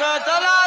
يا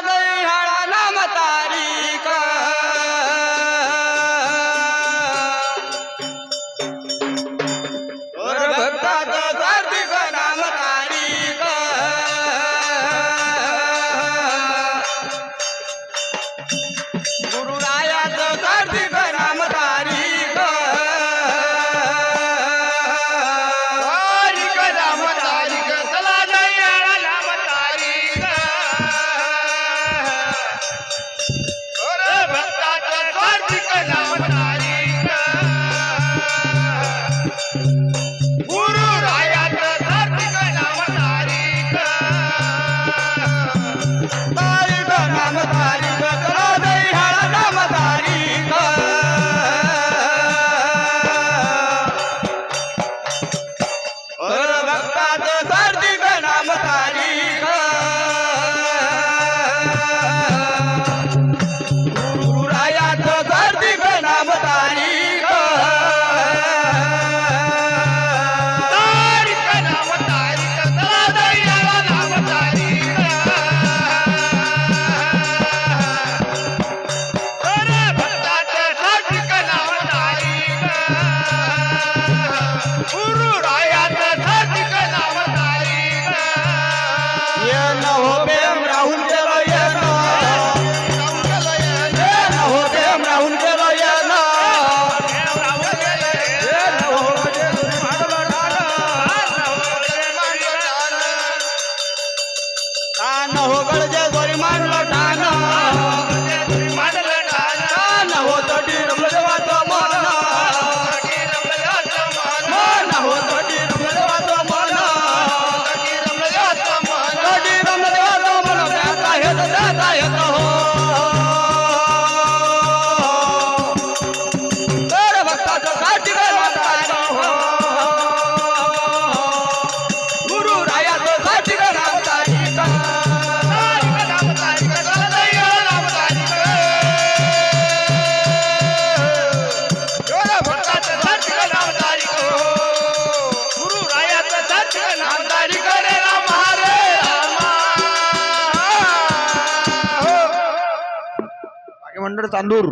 commander Chandur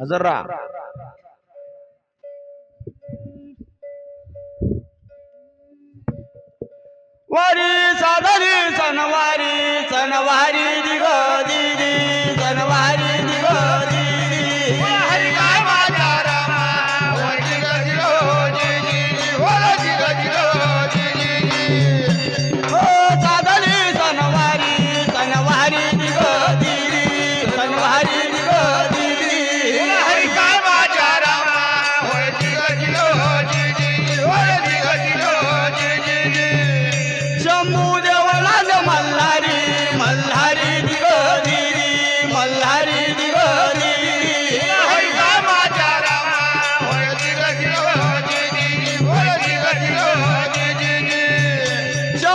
हजर राहा वारी साधारी सनवारी सनवारी दिग दिदी सनवारी दिग दिदी. हरी काय माझा रामा. दिग दिलो दिदी. हो दिग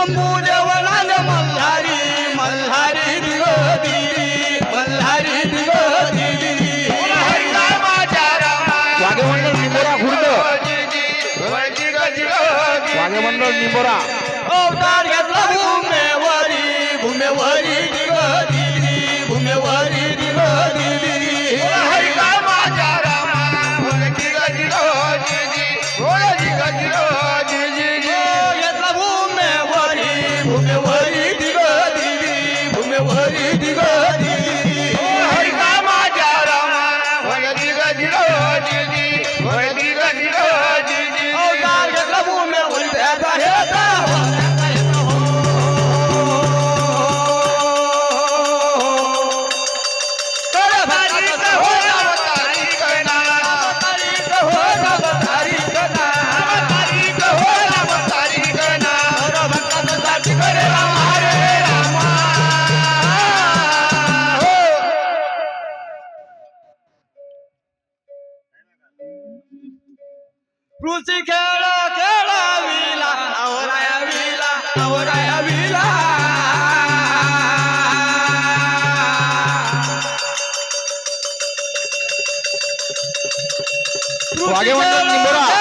मूलवणाल मल्हारी मल्हारी दिवदी मल्हारी दिवदी. वागे मंडळ निमोरा खुर्द. वागे मंडळ निमोरा अवतार कृषी खेळ खेळाविला आवराया विला आवराया विला. वागे म्हणतात निंबोरा